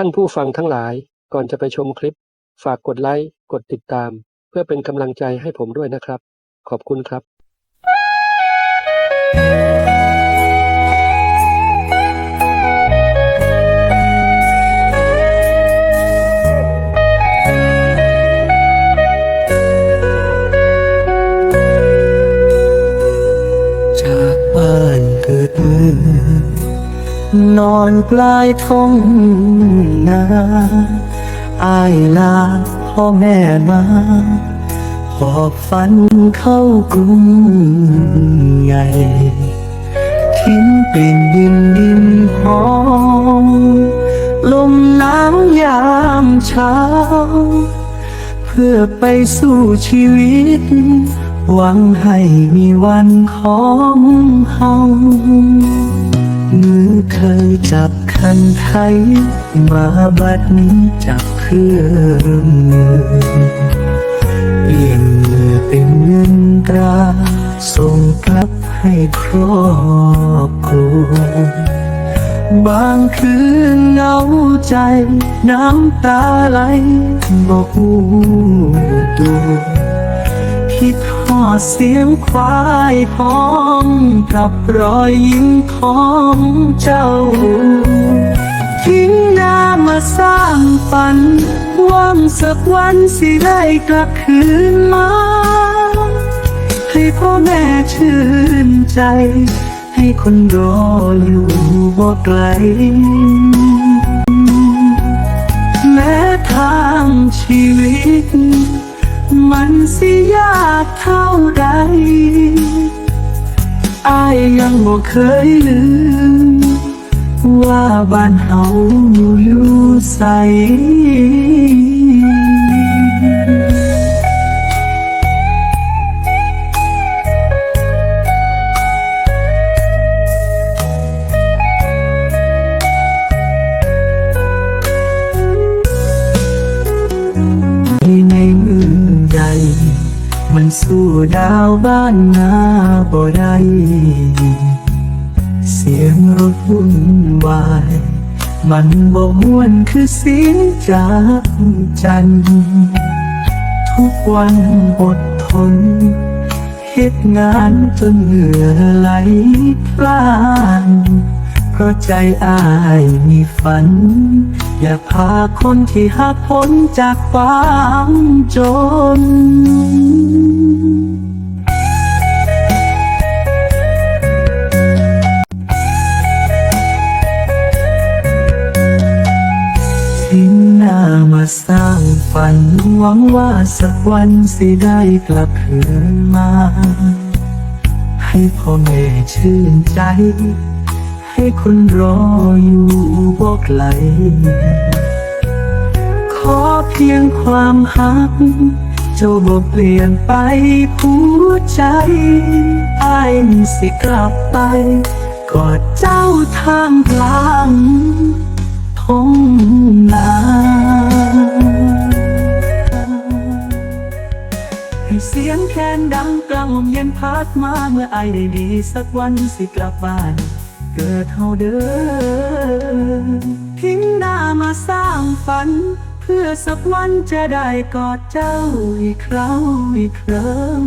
ท่านผู้ฟังทั้งหลายก่อนจะไปชมคลิป ฝากกดไลค์กดติดตาม เพื่อเป็นกำลังใจให้ผมด้วยนะครับ ขอบคุณครับ จากบ้านเกิดเมือง นอนปลายท้องนาอายลาพ่อแม่มาหอบฝันเข้ากรุงใหญ่ทิ้งเป็นดินดินหอมลมหนาวยามเช้า เพื่อไปสู่ชีวิต หวังให้มีวันของเฮา เคยจับคันไทย มาบัดนี้จับเพื่อมือเปลี่ยนมือเป็นเงินตราส่งกลับให้ครอบครัวบางคืนเหงาใจ น้ำตาไหลบอกหูตัว คิดหอดเสียงควายห้องกับรอยยิ้มของเจ้า ทิ้งหน้ามาสร้างฝันหว่างสักวันสิได้กลับคืนมา ให้พ่อแม่ชื่นใจ ให้คนรออยู่บ่ไกล สิยากเท่าใดอายยังบ่เคยลืม ว่าบ้านเฮาอยู่ใส สู้ดาวบ้านนาบ่ได้เสียงรถวุ่นวาย มันบ่ม่วนคือเสียงจากจัน ทุกวันอดทนเฮ็ดงานจนเหงื่อไหลพลานเพราะใจอายมีฝัน อยากพาคนที่หักพ้นจากความจน สร้างฝันหวังว่าสักวันสิได้กลับคืนมา ให้พ่อแม่ชื่นใจ ให้คนรออยู่บ่ไกล ขอเพียงความหัก เจ้าบ่เปลี่ยนไปหัวใจไอายนี่สิกลับไป กอดเจ้าทางกลางท้องนา นดังกลางลมเย็นพัดมาเมื่อไอได้ดีสักวันสิกลับบ้าน เกิดเฮาเด้อทิ้งหน้ามาสร้างฝัน เพื่อสักวันจะได้กอดเจ้าอีกคราวอีกครั้ง